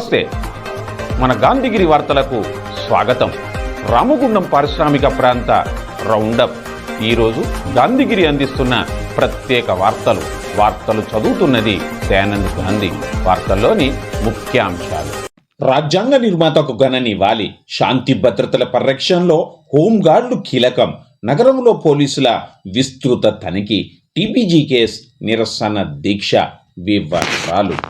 నమస్తే. మన గాంధీగిరి వార్తలకు స్వాగతం. రామగుండం పారిశ్రామిక ప్రాంత రౌండప్. ఈరోజు గాంధీగిరి అందిస్తున్న ప్రత్యేక వార్తలు. వార్తలు చదువుతున్నది దయానంద్ గాంధీ. వార్తల్లోని ముఖ్యాంశాలు. రాజ్యాంగ నిర్మాతకు ఘన శాంతి భద్రతల పరిరక్షణలో హోంగార్డులు కీలకం. నగరంలో పోలీసుల విస్తృత తనిఖీ. టీపీజీ కేస్ నిరసన దీక్ష. వివరాలు.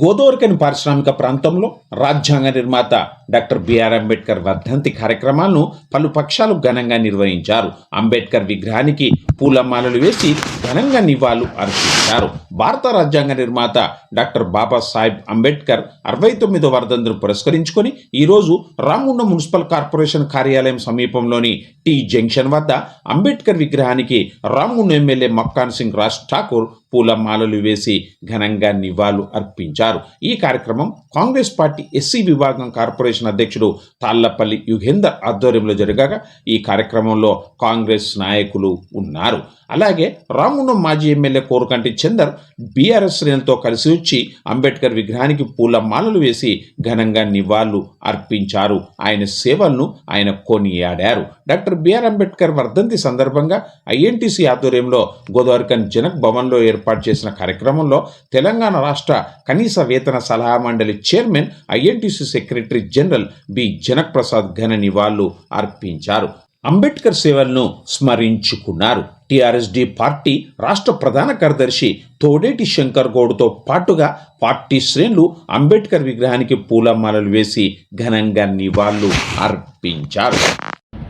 Godavarikhani పారిశ్రామిక ప్రాంతంలో రాజ్యాంగ నిర్మాత డాక్టర్ బిఆర్ అంబేద్కర్ వర్ధంతి కార్యక్రమాలను పలు పక్షాలు ఘనంగా నిర్వహించారు. అంబేద్కర్ విగ్రహానికి పూలమాలలు వేసి ఘనంగా నివాళులు అర్పించారు. భారత రాజ్యాంగ నిర్మాత డాక్టర్ బాబాసాహెబ్ అంబేద్కర్ అరవై తొమ్మిదో వర్ధంతిని పురస్కరించుకొని ఈరోజు రామగుండ మున్సిపల్ కార్పొరేషన్ కార్యాలయం సమీపంలోని టీ జంక్షన్ వద్ద అంబేద్కర్ విగ్రహానికి రామగుండ ఎమ్మెల్యే మక్కాన్ సింగ్ రాజ్ ఠాకూర్ పూలమాలలు వేసి ఘనంగా నివాళులు అర్పించారు. ఈ కార్యక్రమం కాంగ్రెస్ పార్టీ ఎస్సీ విభాగం కార్పొరేషన్ అధ్యక్షుడు తాళ్ళపల్లి యుగేందర్ ఆధ్వర్యంలో జరగగా ఈ కార్యక్రమంలో కాంగ్రెస్ నాయకులు ఉన్నారు. అలాగే రామగుండం మాజీ ఎమ్మెల్యే కోరుకంటి చందర్ బీఆర్ఎస్ శ్రేణులతో కలిసి వచ్చి అంబేద్కర్ విగ్రహానికి పూల మాలలు వేసి ఘనంగా నివాళులు అర్పించారు. ఆయన సేవలను ఆయన కొనియాడారు. డాక్టర్ బిఆర్ అంబేద్కర్ వర్ధంతి సందర్భంగా ఐఎన్టీసీ ఆధ్వర్యంలో గోదావరికన్ జనక్ భవన్లో ఏర్పాటు చేసిన కార్యక్రమంలో తెలంగాణ రాష్ట్ర కనీస వేతన సలహా మండలి chairman INTUC secretary general B. Janak Prasad ఘన నివాళులు అర్పించారు. అంబేద్కర్ సేవలను స్మరించుకున్నారు. టిఆర్ఎస్డి పార్టీ రాష్ట్ర ప్రధాన కార్యదర్శి తోడేటి శంకర్ గౌడ్తో పాటుగా పార్టీ శ్రేణులు అంబేద్కర్ విగ్రహానికి పూలమాలలు వేసి ఘనంగా నివాళులు అర్పించారు.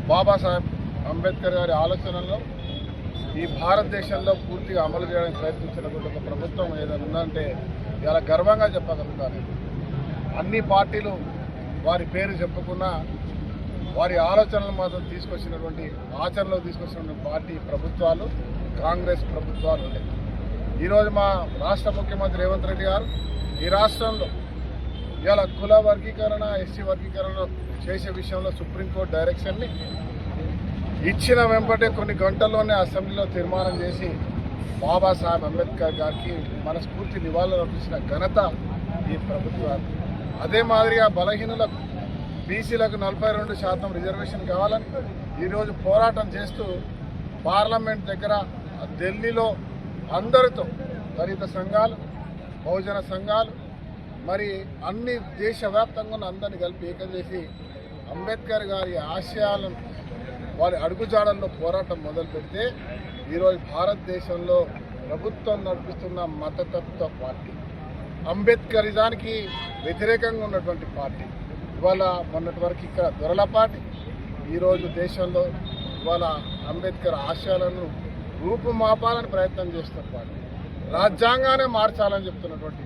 బాబాసాహెబ్ అంబేద్కర్ గారి ఆలోచనలో ఈ భారతదేశంలో పూర్తిగా అమలు చేయడానికి ప్రయత్నించినటువంటి ఒక ప్రభుత్వం ఏదైనా ఉందంటే ఇలా గర్వంగా చెప్పగలుగుతాను. అన్ని పార్టీలు వారి పేరు చెప్పుకున్నా వారి ఆలోచనలు మాత్రం తీసుకొచ్చినటువంటి ఆచరణలో తీసుకొచ్చినటువంటి పార్టీ ప్రభుత్వాలు కాంగ్రెస్ ప్రభుత్వాలు ఉన్నాయి ఈరోజు మా రాష్ట్ర ముఖ్యమంత్రి రేవంత్ రెడ్డి గారు ఈ రాష్ట్రంలో ఇలా కుల వర్గీకరణ ఎస్సీ వర్గీకరణ చేసే విషయంలో సుప్రీంకోర్టు డైరెక్షన్ని ఇచ్చిన వెంబటే కొన్ని గంటల్లోనే అసెంబ్లీలో తీర్మానం చేసి బాబాసాహెబ్ అంబేద్కర్ గారికి మనస్ఫూర్తి నివాళులు అర్పించిన ఘనత ఈ ప్రభుత్వాలు. అదే మాదిరిగా బలహీనులకు బీసీలకు నలభై రెండు శాతం రిజర్వేషన్ కావాలని ఈరోజు పోరాటం చేస్తూ పార్లమెంట్ దగ్గర ఢిల్లీలో అందరితో దళిత సంఘాలు బహుజన సంఘాలు మరి అన్ని దేశవ్యాప్తంగా ఉన్న అందరిని కలిపి ఏకం చేసి అంబేద్కర్ గారి ఆశయాలను వారి అడుగుజాడల్లో పోరాటం మొదలు పెడితే ఈరోజు భారతదేశంలో ప్రభుత్వం నడిపిస్తున్న మతతత్వ పార్టీ. అంబేద్కరిజానికి వ్యతిరేకంగా ఉన్నటువంటి పార్టీ. ఇవాళ మొన్నటి వరకు ఇక్కడ దొరల పార్టీ. ఈరోజు దేశంలో ఇవాళ అంబేద్కర్ ఆశయాలను రూపుమాపాలని ప్రయత్నం చేస్తున్న పార్టీ. రాజ్యాంగానే మార్చాలని చెప్తున్నటువంటి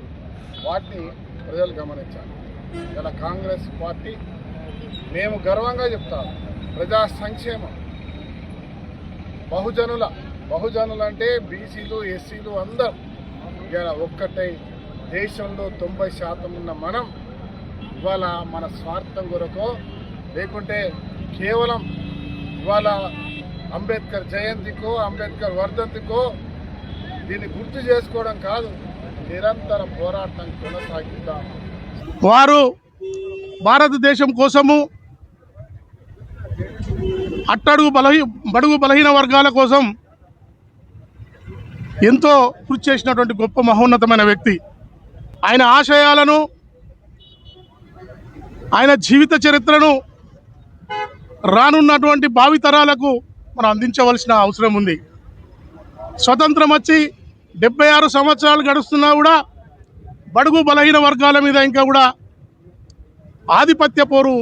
వాటిని ప్రజలు గమనించాలి. ఇలా కాంగ్రెస్ పార్టీ మేము గర్వంగా చెప్తాము. ప్రజా సంక్షేమం. బహుజనుల బహుజనులు అంటే బీసీలు ఎస్సీలు అందరూ ఇలా ఒక్కటై దేశంలో తొంభై శాతం ఉన్న మనం ఇవాళ మన స్వార్థం కొరకో లేకుంటే కేవలం ఇవాళ అంబేద్కర్ జయంతికో అంబేద్కర్ వర్ధంతికో దీన్ని గుర్తు చేసుకోవడం కాదు నిరంతర పోరాటం కొనసాగిద్దాం. వారు భారతదేశం కోసము అట్టడుగు బలహీ బడుగు బలహీన వర్గాల కోసం ఎంతో కృషి చేసినటువంటి గొప్ప మహోన్నతమైన వ్యక్తి. ఆయన ఆశయాలను ఆయన జీవిత చరిత్రను రానున్నటువంటి భావితరాలకు మనం అందించవలసిన అవసరం ఉంది. స్వతంత్రం వచ్చి డెబ్బై ఆరు సంవత్సరాలు గడుస్తున్నా కూడా బడుగు బలహీన వర్గాల మీద ఇంకా కూడా ఆధిపత్య పోరు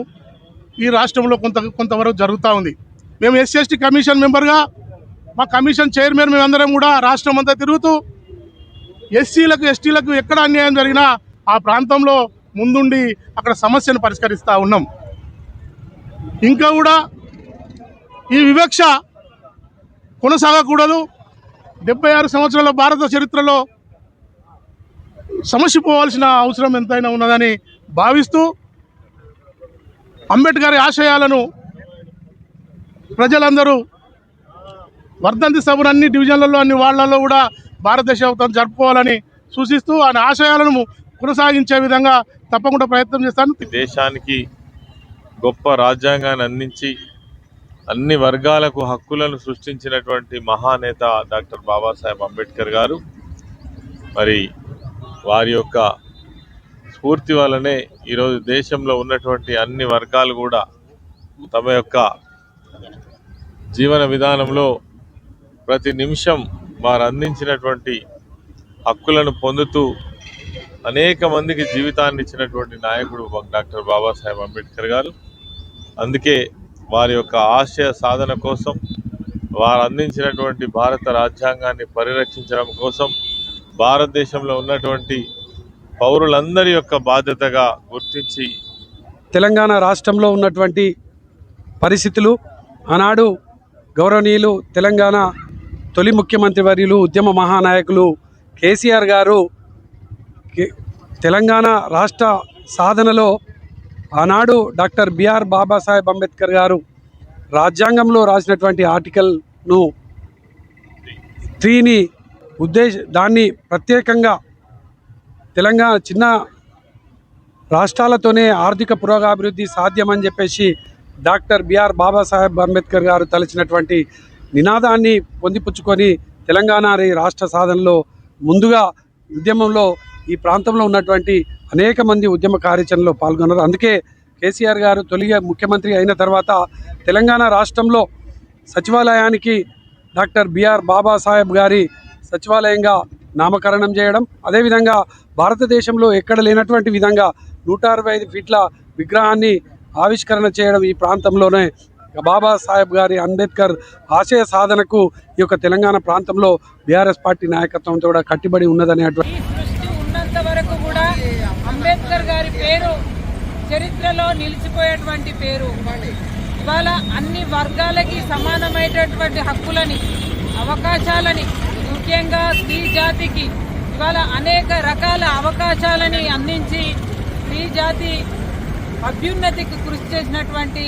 ఈ రాష్ట్రంలో కొంత కొంతవరకు జరుగుతూ ఉంది. మేము ఎస్సీ ఎస్టీ కమిషన్ మెంబర్గా మా కమిషన్ చైర్మన్ మేమందరం కూడా రాష్ట్రం అంతా తిరుగుతూ ఎస్సీలకు ఎస్టీలకు ఎక్కడ అన్యాయం జరిగినా ఆ ప్రాంతంలో ముందుండి అక్కడ సమస్యను పరిష్కరిస్తూ ఉన్నాం. ఇంకా కూడా ఈ వివక్ష కొనసాగకూడదు. డెబ్బై ఆరు సంవత్సరాల భారత చరిత్రలో సమసిపోవాల్సిన అవసరం ఎంతైనా ఉన్నదని భావిస్తూ అంబేద్కర్ ఆశయాలను ప్రజలందరూ వర్ధంతి సభను అన్ని డివిజన్లలో అన్ని వాళ్ళలో కూడా భారతదేశ అవతరణ జరుపుకోవాలని సూచిస్తూ ఆయన ఆశయాలను కొనసాగించే విధంగా తప్పకుండా ప్రయత్నం చేస్తాను. దేశానికి గొప్ప రాజ్యాంగాన్ని అందించి అన్ని వర్గాలకు హక్కులను సృష్టించినటువంటి మహానేత డాక్టర్ బాబాసాహెబ్ అంబేద్కర్ గారు మరి వారి యొక్క స్ఫూర్తి వల్లనే ఈరోజు దేశంలో ఉన్నటువంటి అన్ని వర్గాలు కూడా తమ యొక్క జీవన విధానంలో ప్రతి నిమిషం వారు అందించినటువంటి హక్కులను పొందుతూ అనేక మందికి జీవితాన్ని ఇచ్చినటువంటి నాయకుడు డాక్టర్ బాబాసాహెబ్ అంబేద్కర్ గారు. అందుకే వారి యొక్క ఆశయ సాధన కోసం వారు అందించినటువంటి భారత రాజ్యాంగాన్ని పరిరక్షించడం కోసం భారతదేశంలో ఉన్నటువంటి పౌరులందరి యొక్క బాధ్యతగా గుర్తించి తెలంగాణ రాష్ట్రంలో ఉన్నటువంటి పరిస్థితులు ఆనాడు గౌరవనీయులు తెలంగాణ తొలి ముఖ్యమంత్రి వర్యులు ఉద్యమ మహానాయకులు కేసీఆర్ గారు తెలంగాణ రాష్ట్ర సాధనలో ఆనాడు డాక్టర్ బిఆర్ బాబాసాహెబ్ అంబేద్కర్ గారు రాజ్యాంగంలో రాసినటువంటి ఆర్టికల్ను త్రీని ఉద్దేశ దాన్ని ప్రత్యేకంగా తెలంగాణ చిన్న రాష్ట్రాలతోనే ఆర్థిక పురోగాభివృద్ధి సాధ్యమని చెప్పేసి డాక్టర్ బిఆర్ బాబాసాహెబ్ అంబేద్కర్ గారు తలచినటువంటి నినాదాన్ని పొందిపుచ్చుకొని తెలంగాణ రాష్ట్ర సాధనలో ముందుగా ఉద్యమంలో ఈ ప్రాంతంలో ఉన్నటువంటి అనేక మంది ఉద్యమ కార్యాచరణలో పాల్గొన్నారు. అందుకే కేసీఆర్ గారు తొలి ముఖ్యమంత్రి అయిన తర్వాత తెలంగాణ రాష్ట్రంలో సచివాలయానికి డాక్టర్ బిఆర్ బాబాసాహెబ్ గారి సచివాలయంగా నామకరణం చేయడం అదేవిధంగా భారతదేశంలో ఎక్కడ లేనటువంటి విధంగా నూట అరవై ఐదు ఫీట్ల విగ్రహాన్ని ఆవిష్కరణ చేయడం ఈ ప్రాంతంలోనే. బాబాసాహెబ్ గారి అంబేద్కర్ ఆశయ సాధనకు ఈ యొక్క తెలంగాణ ప్రాంతంలో బీఆర్ఎస్ పార్టీ నాయకత్వంతో కూడా కట్టుబడి ఉన్నదనేటువంటి సృష్టి ఉన్నంత వరకు కూడా అంబేద్కర్ గారి పేరు చరిత్రలో నిలిచిపోయేటువంటి పేరు. ఇవాళ అన్ని వర్గాలకి సమానమైనటువంటి హక్కులని అవకాశాలని ముఖ్యంగా స్త్రీ జాతికి ఇవాళ అనేక రకాల అవకాశాలని అందించి స్త్రీ జాతి అభ్యున్నతికి కృషి చేసినటువంటి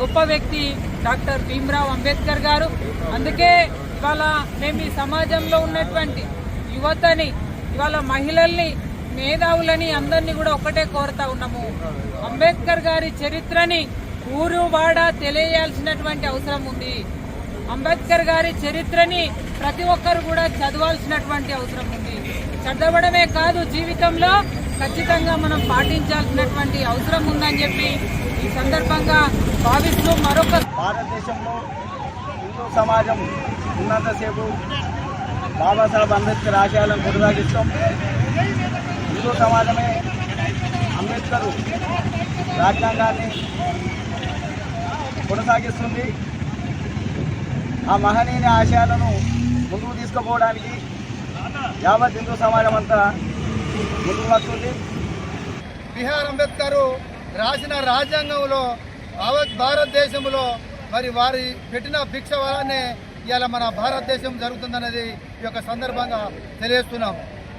గొప్ప వ్యక్తి డాక్టర్ భీమ్రావ్ అంబేద్కర్ గారు. అందుకే ఇవాళ మేము ఈ సమాజంలో ఉన్నటువంటి యువతని ఇవాళ మహిళల్ని మేధావులని అందరినీ కూడా ఒకటే కోరుతా ఉన్నాము. అంబేద్కర్ గారి చరిత్రని ఊరు వాడ తెలియాల్సినటువంటి అవసరం ఉంది. అంబేద్కర్ గారి చరిత్రని ప్రతి ఒక్కరు కూడా చదవాల్సినటువంటి అవసరం ఉంది. చదవడమే కాదు జీవితంలో ఖచ్చితంగా మనం పాటించాల్సినటువంటి అవసరం ఉందని చెప్పి ఈ సందర్భంగా భావిస్తూ మరొక భారతదేశంలో హిందూ సమాజం ఉన్నంతసేపు బాబాసాహెబ్ అంబేద్కర్ ఆశయాలను కొనసాగిస్తాం హిందూ సమాజమే అంబేద్కర్ రాజ్యాంగాన్ని కొనసాగిస్తుంది. ఆ మహనీయ ఆశయాలను ముందుకు తీసుకుపోవడానికి యావత్ హిందూ సమాజం అంతా ముందుకు వస్తుంది బిహార్ అంబేద్కర్ రాసిన రాజ్యాంగంలో యావత్ భారతదేశంలో మరి వారి పెట్టిన భిక్ష వలనే ఇవాళ మన భారతదేశం జరుగుతుందనేది ఈ యొక్క సందర్భంగా తెలియజేస్తున్నాం.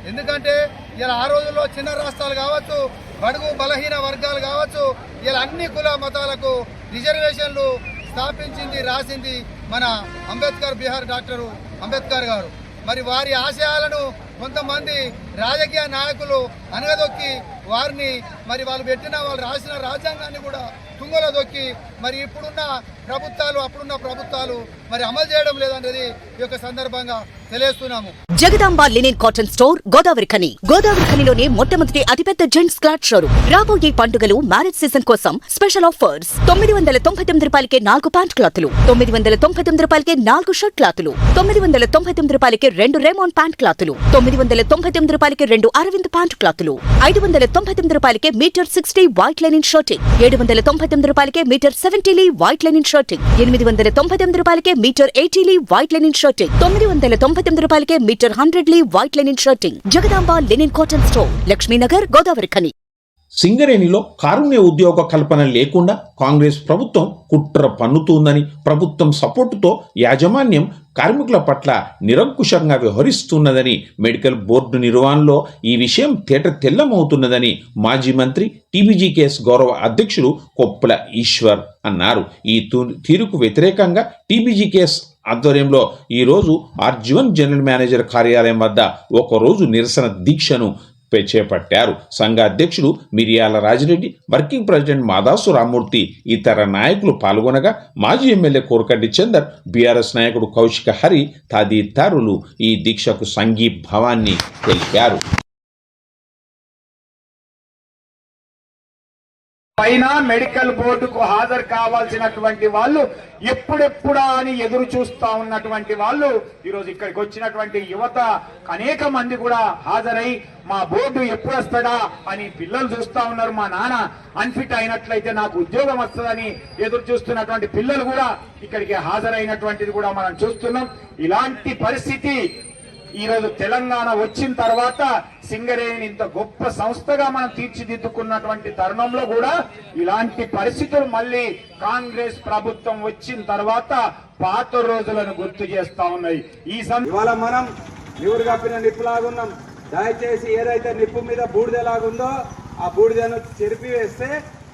ఎందుకంటే ఇలా ఆ రోజుల్లో చిన్న రాష్ట్రాలు కావచ్చు బడుగు బలహీన వర్గాలు కావచ్చు ఇలా అన్ని కుల మతాలకు రిజర్వేషన్లు స్థాపించింది రాసింది మన అంబేద్కర్ బిహార్ డాక్టరు అంబేద్కర్ గారు. మరి వారి ఆశయాలను కొంతమంది రాజకీయ నాయకులు అనగదొక్కి వారిని మరి వాళ్ళు పెట్టిన వాళ్ళు రాసిన రాజ్యాంగాన్ని కూడా తుంగలో దొక్కి మరి ఇప్పుడున్న ప్రభుత్వాలు అప్పుడున్న ప్రభుత్వాలు మరి అమలు చేయడం లేదనేది ఈ యొక్క సందర్భంగా తెలియస్తున్నాము Jagadamba linen cotton store Godavarikhani. Godavari ఖనిలోనే మొట్టమొదటి అతిపెద్ద జెంట్స్ క్లాత్ షోరూమ్. రాబోయే పండుగలు మ్యారేజ్ సీజన్ కోసం స్పెషల్ ఆఫర్స్. తొమ్మిది వందల తొంభై తొమ్మిది రూపాయలకే నాలుగు ప్యాంట్ క్లాతులు. తొమ్మిది వందల తొంభై తొమ్మిది రూపాయలకే నాలుగు షర్ట్ క్లాతులు. తొమ్మిది వందల తొంభై తొమ్మిది రూపాయలకే రెండు రేమాన్ ప్యాంట్ క్లాతులు. తొమ్మిది వందల తొంభై తొమ్మిది రూపాయలకి రెండు అరవింద్ ప్యాంట్ క్లాతులు. ఐదు వందల తొంభై తొమ్మిది రూపాయలకి metre sixty white lining shirting. ఏడు వందల తొంభై తొమ్మిది రూపాయలకి మీటర్ సెవెంటీలీ వైట్ లైనింగ్ షర్టింగ్. ఎనిమిది వందల తొంభై తొమ్మిది రూపాయలకి మీటర్ ఎయిటీలీ వైట్ లైనింగ్ షర్టింగ్. తొమ్మిది వందల తొంభై తొమ్మిది రూపాయలకి metre హండ్రెడ్లీ white lining shirting. Jagadamba linen cotton store Laxminagar Godavari Khani. సింగరేణిలో కారుణ్య ఉద్యోగ కల్పన లేకుండా కాంగ్రెస్ ప్రభుత్వం కుట్ర పన్నుతుందని ప్రభుత్వం సపోర్టుతో యాజమాన్యం కార్మికుల పట్ల నిరంకుశంగా వ్యవహరిస్తున్నదని మెడికల్ బోర్డు నిర్వహణలో ఈ విషయం తేట తెల్లమవుతున్నదని మాజీ మంత్రి టీబీజీకేఎస్ గౌరవ అధ్యక్షుడు కొప్పుల ఈశ్వర్ అన్నారు. ఈ తూ- తీరుకు వ్యతిరేకంగా టీబీజీకేఎస్ ఆధ్వర్యంలో ఈరోజు ఆర్జీవన్ జనరల్ మేనేజర్ కార్యాలయం వద్ద ఒకరోజు నిరసన దీక్షను చేపట్టారు. సంఘ అధ్యక్షుడు మిరియాల రాజిరెడ్డి వర్కింగ్ ప్రెసిడెంట్ మాదాసు రామ్మూర్తి ఇతర నాయకులు పాల్గొనగా మాజీ ఎమ్మెల్యే కోరకడ్డి చందర్ బీఆర్ఎస్ నాయకుడు కౌశిక హరి తదితరులు ఈ దీక్షకు సంఘీభావాన్ని తెలిపారు. పైన మెడికల్ బోర్డుకు హాజరు కావాల్సినటువంటి వాళ్ళు ఎప్పుడెప్పుడా అని ఎదురు చూస్తా ఉన్నటువంటి వాళ్ళు ఈరోజు ఇక్కడికి వచ్చినటువంటి యువత అనేక మంది కూడా హాజరై మా బోర్డు ఎప్పుడు వస్తాడా అని పిల్లలు చూస్తా ఉన్నారు. మా నాన్న అన్ఫిట్ అయినట్లయితే నాకు ఉద్యోగం వస్తుందని ఎదురు చూస్తున్నటువంటి పిల్లలు కూడా ఇక్కడికి హాజరైనటువంటిది కూడా మనం చూస్తున్నాం. ఇలాంటి పరిస్థితి ఈరోజు తెలంగాణ వచ్చిన తర్వాత సింగరేణి ఇంత గొప్ప సంస్థగా మనం తీర్చిదిద్దుకున్నటువంటి తరుణంలో కూడా ఇలాంటి పరిస్థితులు మళ్ళీ కాంగ్రెస్ ప్రభుత్వం వచ్చిన తర్వాత పాత రోజులను గుర్తు చేస్తా ఉన్నాయి. ఈ ఇవాళ మనం నివురు కప్పిన నిప్పులాగున్నాం. దయచేసి ఏదైతే నిప్పు మీద బూడిదలాగుందో ఆ బూడిదను చెరిపి వేస్తే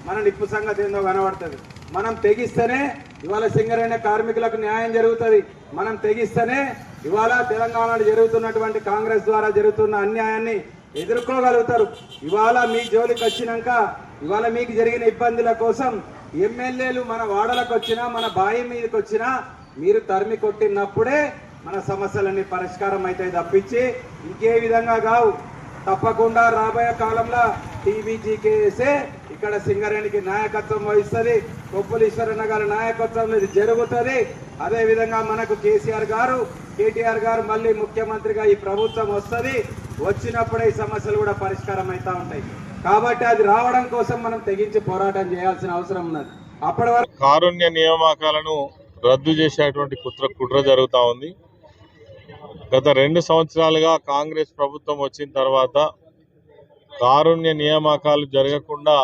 మన నిప్పు సంగతి ఏందో కనబడుతుంది. మనం తెగిస్తేనే ఇవాళ సింగరేణి కార్మికులకు న్యాయం జరుగుతుంది. మనం తెగిస్తేనే ఇవాళ తెలంగాణలో జరుగుతున్నటువంటి కాంగ్రెస్ ద్వారా జరుగుతున్న అన్యాయాన్ని ఎదుర్కోగలుగుతారు. ఇవాళ మీ జోలికి వచ్చినాక ఇవాళ మీకు జరిగిన ఇబ్బందుల కోసం ఎమ్మెల్యేలు మన వాడలకు వచ్చినా మన బాయి మీదకి వచ్చినా మీరు తరిమి కొట్టినప్పుడే మన సమస్యలన్నీ పరిష్కారం అయితే తప్పించి ఇంకే విధంగా కావు. తప్పకుండా రాబోయే కాలంలో టీబీజీకేసే ఇక్కడ సింగరేణికి నాయకత్వం వహిస్తుంది. కొప్పులీశ్వరన్న గారి నాయకత్వంలో ఇది జరుగుతుంది. అదేవిధంగా మనకు కేసీఆర్ గారు కేటీఆర్ గారు మళ్ళీ ముఖ్యమంత్రిగా ఈ ప్రభుత్వం వస్తుంది వచ్చినప్పుడే ఈ సమస్యలు కూడా పరిష్కారం అవుతా ఉంటాయి. కాబట్టి అది రావడం కోసం మనం తెగించి పోరాటం చేయాల్సిన అవసరం ఉన్నది. అప్పటి వరకు కారుణ్య నియామకాలను రద్దు చేసేటువంటి కుట్ర కుట్ర జరుగుతూ ఉంది. గత రెండు సంవత్సరాలుగా కాంగ్రెస్ ప్రభుత్వం వచ్చిన తర్వాత కారుణ్య నియామకాలు జరగకుండా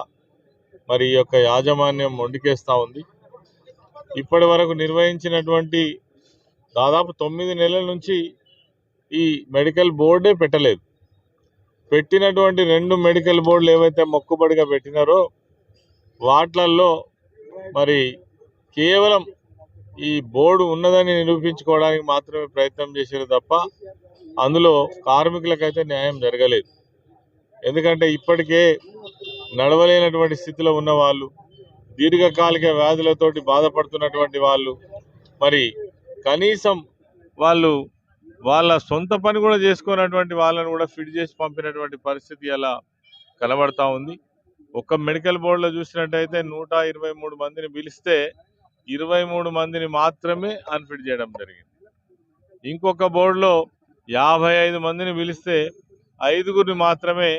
మరి ఈ యొక్క యాజమాన్యం మొండికేస్తూ ఉంది. ఇప్పటి వరకు నిర్వహించినటువంటి దాదాపు తొమ్మిది నెలల నుంచి ఈ మెడికల్ బోర్డే పెట్టలేదు. పెట్టినటువంటి రెండు మెడికల్ బోర్డులు ఏవైతే మొక్కుబడిగా పెట్టినారో వాట్లల్లో మరి కేవలం ఈ బోర్డు ఉన్నదని నిరూపించుకోవడానికి మాత్రమే ప్రయత్నం చేశారు తప్ప అందులో కార్మికులకైతే న్యాయం జరగలేదు. ఎందుకంటే ఇప్పటికే నడవలేనటువంటి స్థితిలో ఉన్న వాళ్ళు దీర్ఘకాలిక వ్యాధులతోటి బాధపడుతున్నటువంటి వాళ్ళు మరి కనీసం వాళ్ళు వాళ్ళ సొంత పని కూడా చేసుకున్నటువంటి వాళ్ళని కూడా ఫిట్ చేసి పంపినటువంటి పరిస్థితి అలా కనబడతా ఉంది. ఒక్క మెడికల్ బోర్డులో చూసినట్టయితే నూట ఇరవై మూడు మందిని పిలిస్తే ఇరవై మూడు మందిని మాత్రమే అన్ఫిట్ చేయడం జరిగింది. ఇంకొక బోర్డులో యాభై ఐదు మందిని పిలిస్తే ఐదుగురిని మాత్రమే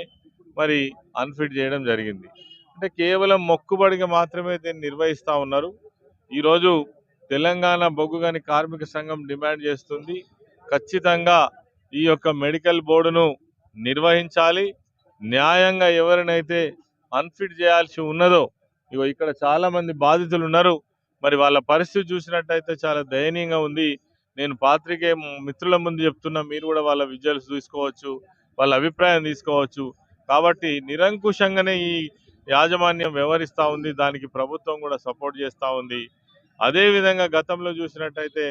మరి అన్ఫిట్ చేయడం జరిగింది. అంటే కేవలం మొక్కుబడిగా మాత్రమే దీన్ని నిర్వహిస్తూ ఉన్నారు. ఈరోజు తెలంగాణ బొగ్గుగని కార్మిక సంఘం డిమాండ్ చేస్తుంది. ఖచ్చితంగా ఈ యొక్క మెడికల్ బోర్డును నిర్వహించాలి. న్యాయంగా ఎవరినైతే అన్ఫిట్ చేయాల్సి ఉన్నదో ఇగో ఇక్కడ చాలామంది బాధితులు ఉన్నారు మరి వాళ్ళ పరిస్థితి చూసినట్టయితే చాలా దయనీయంగా ఉంది. నేను పాత్రికే మిత్రుల ముందు చెప్తున్నా మీరు కూడా వాళ్ళ విజువల్స్ తీసుకోవచ్చు వాళ్ళ అభిప్రాయం తీసుకోవచ్చు. కాబట్టి నిరంకుశంగానే ఈ యాజమాన్యం వ్యవహరిస్తూ ఉంది. దానికి ప్రభుత్వం కూడా సపోర్ట్ చేస్తూ ఉంది. అదేవిధంగా గతంలో చూసినట్టయితే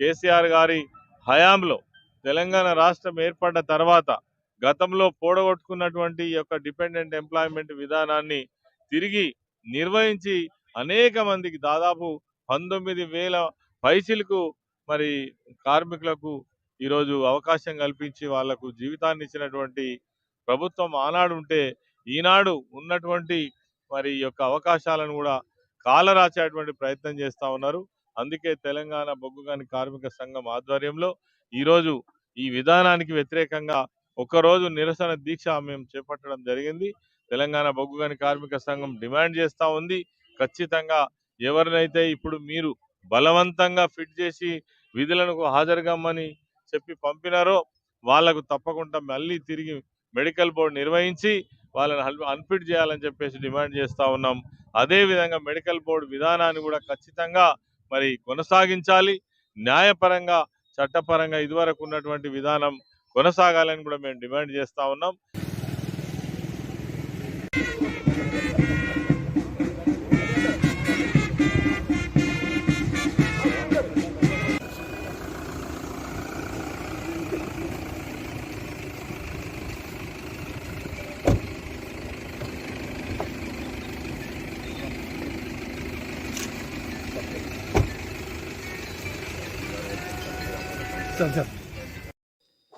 కేసీఆర్ గారి హయాంలో తెలంగాణ రాష్ట్రం ఏర్పడ్డ తర్వాత గతంలో పోడగొట్టుకున్నటువంటి ఈ యొక్క డిపెండెంట్ ఎంప్లాయ్మెంట్ విధానాన్ని తిరిగి నిర్వహించి అనేక మందికి దాదాపు పంతొమ్మిది వేల పైసలకు మరి కార్మికులకు ఈరోజు అవకాశం కల్పించి వాళ్ళకు జీవితాన్ని ఇచ్చినటువంటి ప్రభుత్వం ఆనాడు ఉంటే ఈనాడు ఉన్నటువంటి మరి యొక్క అవకాశాలను కూడా కాలరాచేటువంటి ప్రయత్నం చేస్తూ ఉన్నారు. అందుకే తెలంగాణ బొగ్గుగాని కార్మిక సంఘం ఆధ్వర్యంలో ఈరోజు ఈ విధానానికి వ్యతిరేకంగా ఒకరోజు నిరసన దీక్ష మేము చేపట్టడం జరిగింది. తెలంగాణ బొగ్గుగాని కార్మిక సంఘం డిమాండ్ చేస్తూ ఉంది. ఖచ్చితంగా ఎవరినైతే ఇప్పుడు మీరు బలవంతంగా ఫిట్ చేసి విధులకు హాజరుగమ్మని చెప్పి పంపినారో వాళ్ళకు తప్పకుండా మళ్ళీ తిరిగి మెడికల్ బోర్డు నిర్వహించి వాళ్ళని అన్ఫిట్ చేయాలని చెప్పేసి డిమాండ్ చేస్తూ ఉన్నాం. అదేవిధంగా మెడికల్ బోర్డు విధానాన్ని కూడా ఖచ్చితంగా మరి కొనసాగించాలి. న్యాయపరంగా చట్టపరంగా ఇదివరకు ఉన్నటువంటి విధానం కొనసాగాలని కూడా మేము డిమాండ్ చేస్తూ ఉన్నాం.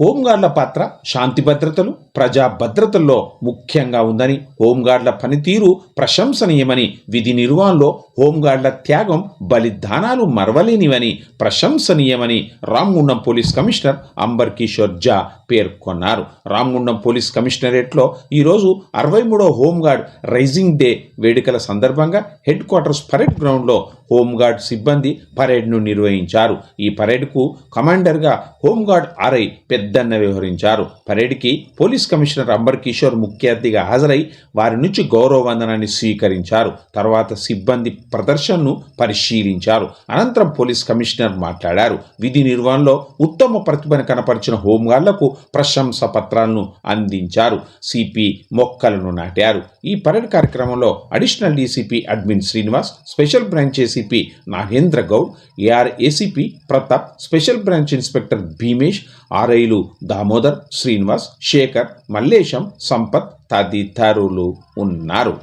హోంగార్డుల పాత్ర శాంతి భద్రతలు ప్రజా భద్రతల్లో ముఖ్యంగా ఉందని హోంగార్డుల పనితీరు ప్రశంసనీయమని విధి నిర్వహణలో హోంగార్డుల త్యాగం బలిదానాలు మరవలేనివని ప్రశంసనీయమని రామ్గుండం పోలీస్ కమిషనర్ అంబర్ కిషోర్ జా పేర్కొన్నారు. రామ్గుండం పోలీస్ కమిషనరేట్లో ఈరోజు అరవై మూడో హోంగార్డ్ రైజింగ్ డే వేడుకల సందర్భంగా హెడ్ క్వార్టర్స్ పరేడ్ గ్రౌండ్లో హోంగార్డ్ సిబ్బంది పరేడ్ను నిర్వహించారు. ఈ పరేడ్కు కమాండర్గా హోంగార్డ్ ఆర్ఐ పెద్దన్న వ్యవహరించారు. పరేడ్కి పోలీస్ కమిషనర్ అంబర్ కిషోర్ ముఖ్య అతిథిగా హాజరై వారి నుంచి గౌరవ వందనాన్ని స్వీకరించారు. తర్వాత సిబ్బంది ప్రదర్శనను పరిశీలించారు. అనంతరం పోలీస్ కమిషనర్ మాట్లాడారు. విధి నిర్వహణలో ఉత్తమ ప్రతిభను కనపరిచిన హోంగార్డులకు ప్రశంస పత్రాలను అందించారు. సిపి మొక్కలను నాటారు. ఈ పరేడ్ కార్యక్రమంలో additional DCP admin Srinivas special branches ACP Nagendra Goud AR ACP Pratap special branch inspector Bheemesh ఆర్ఐలు Damodar Srinivas Shekhar Mallesham Sampath తదితరులు ఉన్నారు.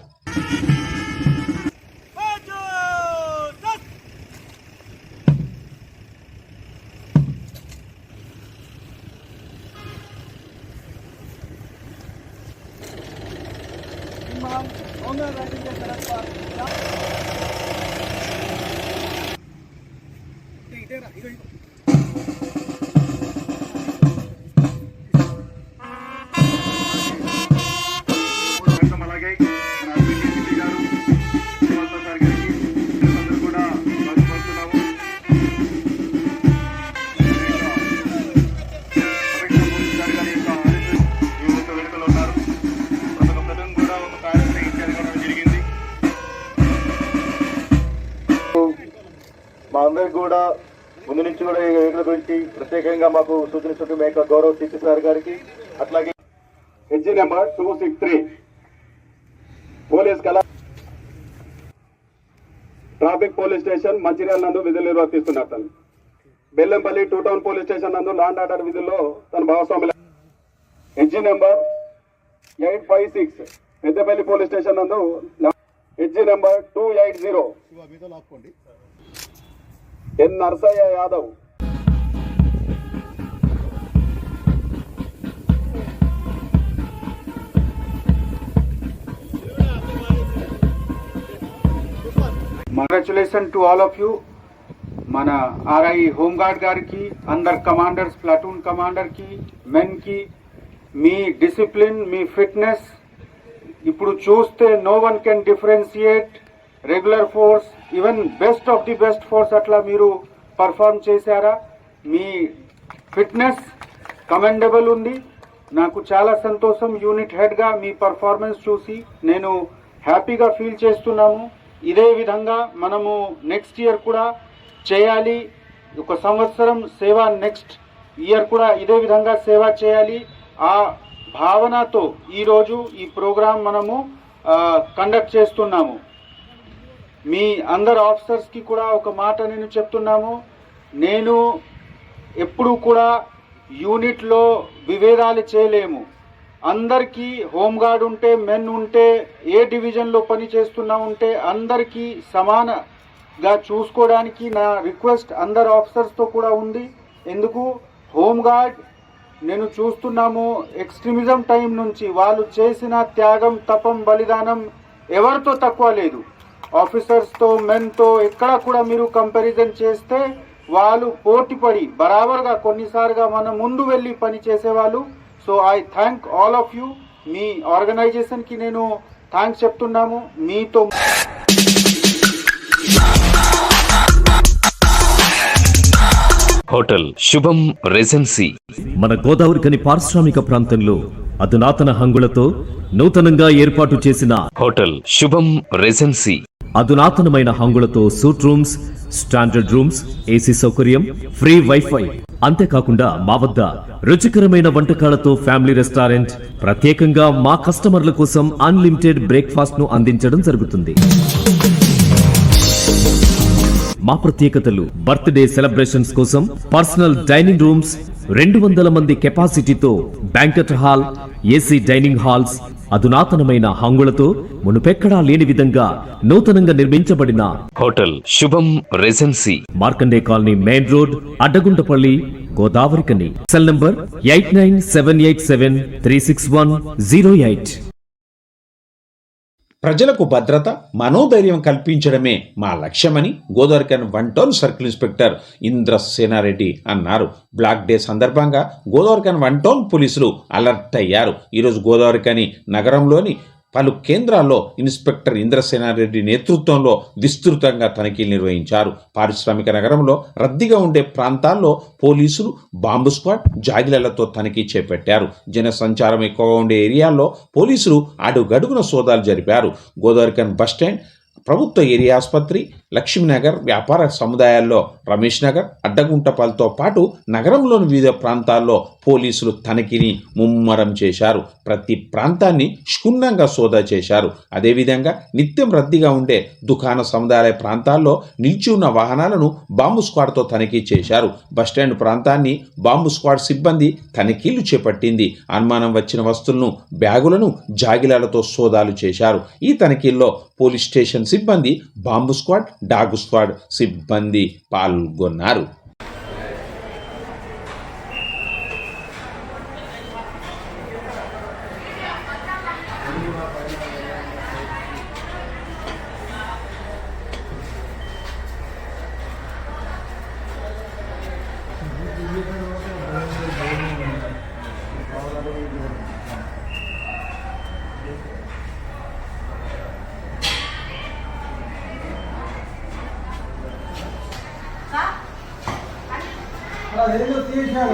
అలాగే ప్రత్యేకంగా మాకు సూచన మా యొక్క గౌరవ సిపి సార్ గారికి అట్లాగే HG number two six three. Police కళ ట్రాఫిక్ పోలీస్ స్టేషన్ మంచిర్యాల నందు విధులు నిర్వర్తిస్తున్నారు తను. Bellampalli two town police station నందు లాండ్ ఆర్డర్ విధుల్లో తన భాగస్వాములు HG number eight five six. Peddapalli police station నందు HG number two eight zero. N Narsaiah Yadav. Congratulation to all of you మన ఆర్ఐ హోంగార్డ్ గారికి అందర్ కమాండర్స్ ప్లాటూన్ కమాండర్కి మెన్కి మీ డిసిప్లిన్ మీ ఫిట్నెస్ ఇప్పుడు చూస్తే no one can differentiate regular force even best of the best force అట్లా మీరు పర్ఫామ్ చేశారా? మీ ఫిట్నెస్ కమెండబుల్ ఉంది. నాకు చాలా సంతోషం. యూనిట్ హెడ్గా మీ పర్ఫార్మెన్స్ చూసి నేను హ్యాపీగా ఫీల్ చేస్తున్నాము. ఇదే విధంగా మనము నెక్స్ట్ ఇయర్ కూడా చేయాలి. ఒక సంవత్సరం సేవ నెక్స్ట్ ఇయర్ కూడా ఇదే విధంగా సేవ చేయాలి. ఆ భావనతో ఈరోజు ఈ ప్రోగ్రాం మనము కండక్ట్ చేస్తున్నాము. మీ అందరు ఆఫీసర్స్కి కూడా ఒక మాట నేను చెప్తున్నాము. నేను ఎప్పుడు కూడా యూనిట్లో విభేదాలు చేయలేము. అందరికీ హోంగార్డ్ ఉంటే మెన్ ఉంటే ఏ డివిజన్లో పని చేస్తున్నా ఉంటే అందరికీ సమానగా చూసుకోవడానికి నా రిక్వెస్ట్ అందరు ఆఫీసర్స్తో కూడా ఉంది. ఎందుకు? హోంగార్డ్ నేను చూస్తున్నాము ఎక్స్ట్రీమిజం టైం నుంచి. వాళ్ళు చేసిన త్యాగం తపం బలిదానం ఎవరితో తక్కువ లేదు. ఆఫీసర్స్తో మెన్తో ఎక్కడ కూడా మీరు కంపారిజన్ చేస్తే వాళ్ళు పోటీపడి బరాబర్గా కొన్నిసార్లుగా మన ముందు వెళ్ళి పని చేసేవాళ్ళు so I thank all of you మీ ఆర్గనైజేషన్కి నేను థ్యాంక్స్ చెప్తున్నాము. మీతో హోటల్ శుభం రెజెన్సీ. మన గోదావరికని పారిశ్రామిక ప్రాంతంలో అధునాతన హంగులతో నూతనంగా ఏర్పాటు చేసిన హోటల్ శుభం రెజెన్సీ. అధునాతనమైన హంగులతో suite rooms standard rooms AC సౌకర్యం ఫ్రీ వైఫై అంతేకాకుండా మా వద్ద రుచికరమైన వంటకాలతో ఫ్యామిలీ రెస్టారెంట్ ప్రత్యేకంగా మా కస్టమర్ల కోసం అన్లిమిటెడ్ బ్రేక్ఫాస్ట్ను అందించడం జరుగుతుంది. మా ప్రత్యేకతలు బర్త్డే సెలబ్రేషన్స్ కోసం పర్సనల్ డైనింగ్ రూమ్స్ రెండు వందల మంది కెపాసిటీతో banquet hall AC dining halls అధునాతనమైన హంగులతో మునుపెక్కడా లేని విధంగా నూతనంగా నిర్మించబడిన hotel Shubham regency. Markande colony main road Addaguntapalli Godavarikhani cell number eight nine seven eight seven three six one zero eight. ప్రజలకు భద్రత మనోధైర్యం కల్పించడమే మా లక్ష్యమని Godavarikhani one town circle inspector Indra Senareddy అన్నారు. బ్లాక్ డే సందర్భంగా గోదావరికన్ వన్ టౌన్ పోలీసులు alert అయ్యారు. ఈరోజు గోదావరికని నగరంలోని పలు కేంద్రాల్లో ఇన్స్పెక్టర్ ఇంద్రసేనారెడ్డి నేతృత్వంలో విస్తృతంగా తనిఖీలు నిర్వహించారు. పారిశ్రామిక నగరంలో రద్దీగా ఉండే ప్రాంతాల్లో పోలీసులు బాంబు స్క్వాడ్ జాగిలలతో తనిఖీ చేపట్టారు. జన సంచారం ఎక్కువగా ఉండే ఏరియాల్లో పోలీసులు అడుగడుగున సోదాలు జరిపారు. గోదావరికన్ బస్టాండ్ ప్రభుత్వ ఏరియా ఆసుపత్రి లక్ష్మీనగర్ వ్యాపార సముదాయాల్లో రమేష్ నగర్ అడ్డగుంటపల్లితో పాటు నగరంలోని వివిధ ప్రాంతాల్లో పోలీసులు తనిఖీని ముమ్మరం చేశారు. ప్రతి ప్రాంతాన్ని క్షుణ్ణంగా సోదా చేశారు. అదేవిధంగా నిత్యం రద్దీగా ఉండే దుకాణ సముదాయ ప్రాంతాల్లో నిలిచి ఉన్న వాహనాలను బాంబు స్క్వాడ్తో తనిఖీ చేశారు. బస్టాండ్ ప్రాంతాన్ని బాంబు స్క్వాడ్ సిబ్బంది తనిఖీలు చేపట్టింది. అనుమానం వచ్చిన వస్తువులను బ్యాగులను జాగిలాలతో సోదాలు చేశారు. ఈ తనిఖీల్లో పోలీస్ స్టేషన్ సిబ్బంది బాంబు స్క్వాడ్ డాగు స్క్వాడ్ సిబ్బంది పాల్గొన్నారు. అలా ఏదో తీసాడు